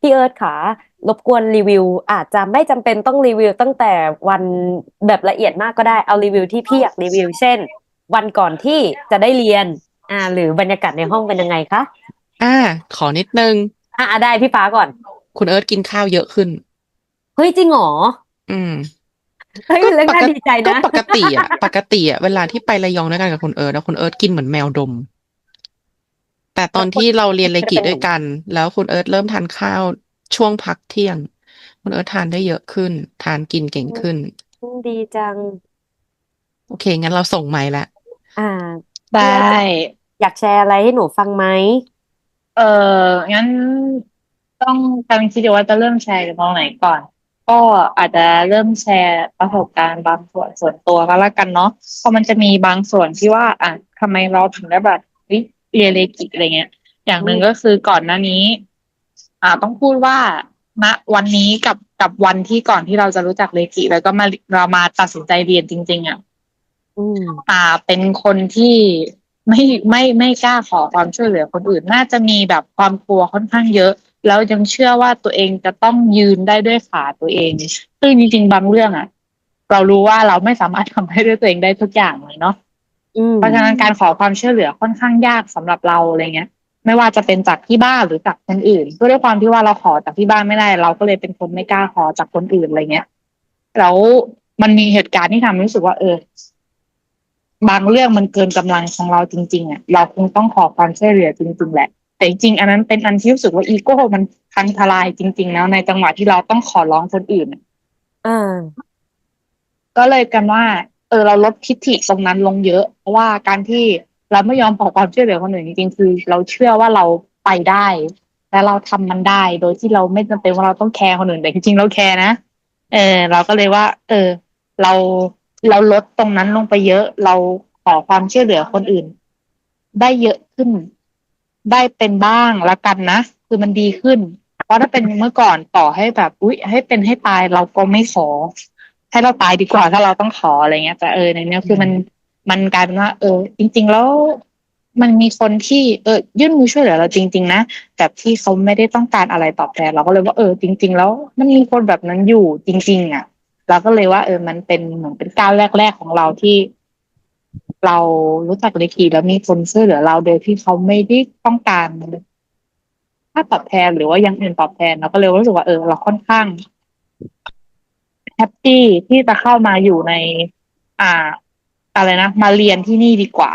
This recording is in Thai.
พี่เอิร์ธค่ะ รบกวนรีวิว อาจจะไม่จำเป็นต้องรีวิว ตั้งแต่วันแบบละเอียดมากก็ได้เอารีวิวที่พี่อยากรีวิว เช่น วันก่อนที่จะได้เรียน อ่า หรือบรรยากาศในห้องเป็นยังไงคะอ่า ขอนิดนึง อ่าได้พี่ฟ้าก่อน คุณเอิร์ธกินข้าวเยอะขึ้น เฮ้ยจริงเหรออืมเฮ้ยก็เรื่องปกติน่าดีใจก็นะปกติอะ ปกติอะเวลาที่ไประยองด้วยกันกับคุณเอิร์ธแล้วคุณเอิร์ธกินเหมือนแมวดม แต่ตอนที่เราเรียนเรก็กิจะเป็นอย่างนี้ด้วยกัน แล้วคุณเอิร์ธเริ่มทานข้าวช่วงพักเที่ยง คุณเอิร์ธทานได้เยอะขึ้น ทานกินเก่งขึ้นอืมดีจัง โอเค งั้นเราส่งไมค์ละอ่า ไดพี่เอิร์ธ้อยากแชร์อะไรให้หนูฟังไหม เอองั้นต้องกำลังคิดอยู่ว่าจะเริ่มแชร์กันตรงไหนก่อน ก็อาจจะเริ่มแชร์ประสบการณ์บางส่วนส่วนตัวก็แล้วกันเนาะเพราะมันจะมีบางส่วนที่ว่า อะทำไมเราถึงได้แบบ เฮ้ยเรียนเลกิอะไรเงี้ย อย่างอืมหนึ่งก็คือก่อนหน้านี้ อ่า ต้องพูดว่าณวันนี้กับกับวันที่ก่อนที่เราจะรู้จักเลกิแล้วก็มาเรามาตัดสินใจเรียนจริง ๆอะอืมอ่า เป็นคนที่ไม่ไม่ไม่กล้าขอความช่วยเหลือคนอื่น น่าจะมีแบบความกลัวค่อนข้างเยอะ แล้วยังเชื่อว่าตัวเองจะต้องยืนได้ด้วยขาตัวเอง ซึ่งจริงๆบางเรื่องอะ เรารู้ว่าเราไม่สามารถทำให้ด้วยตัวเองได้ทุกอย่างเลยเนาะอืม เพราะฉะนั้นการขอความช่วยเหลือค่อนข้างยากสำหรับเราอะไรเงี้ย ไม่ว่าจะเป็นจากที่บ้านหรือจากคนอื่นก็ด้วยความที่ว่าเราขอจากที่บ้านไม่ได้ เราก็เลยเป็นคนไม่กล้าขอจากคนอื่นอะไรเงี้ยแล้วมันมีเหตุการณ์ที่ทำให้รู้สึกว่า เออ บางเรื่องมันเกินกำลังของเราจริงๆอะเราคงต้องขอความช่วยเหลือจริงๆแหละ แต่จริงๆอันนั้นเป็นอันที่รู้สึกว่าอีโก้มันพังทลายจริง ๆ แล้ว ในจังหวะที่เราต้องขอร้องคนอื่นอะอ่าก็เลยกันว่า เออเราลดทิฐิตรงนั้นลงเยอะ เพราะว่าการที่เราไม่ยอมขอความช่วยเหลือคนอื่นจริงๆคือเราเชื่อว่าเราไปได้ และเราทำมันได้ โดยที่เราไม่จำเป็นว่าเราต้องแคร์คนอื่นแต่จริงๆเราแคร์นะเออ เราก็เลยว่า เออ เราเราลดตรงนั้นลงไปเยอะ เราขอความช่วยเหลือคนอื่น ได้เยอะขึ้น ได้เป็นบ้างละกันนะคือมันดีขึ้น เพราะถ้าเป็นเมื่อก่อนต่อให้แบบ อุ๊ย ให้เป็นให้ตายเราก็ไม่ขอ ให้เราตายดีกว่าถ้าเราต้องขออะไรเงี้ยแต่เออในเนี้ยคือมันมันกลายเป็นว่า เออ จริง ๆ แล้วมันมีคนที่เออยื่นมือช่วยเหลือเราจริง ๆ นะแบบที่เขาไม่ได้ต้องการอะไรตอบแทนเราก็เลยว่าเออจริง ๆ แล้ว มันมีคนแบบนั้นอยู่จริง ๆ อะ เราก็เลยว่า เออ มันเป็นเหมือนเป็นก้าวแรก ๆ ของเราที่ เรารู้จักเลกีแล้วมีคนช่วยเหลือเราโดยที่เขาไม่ได้ต้องการค่าตอบแทนหรือว่าอยังอื่นตอบแทนเราก็เลยรู้สึกว่าเออเราค่อนข้าง แฮปปี้ที่จะเข้ามาอยู่ใน อ่า อะไรนะ มาเรียนที่นี่ดีกว่า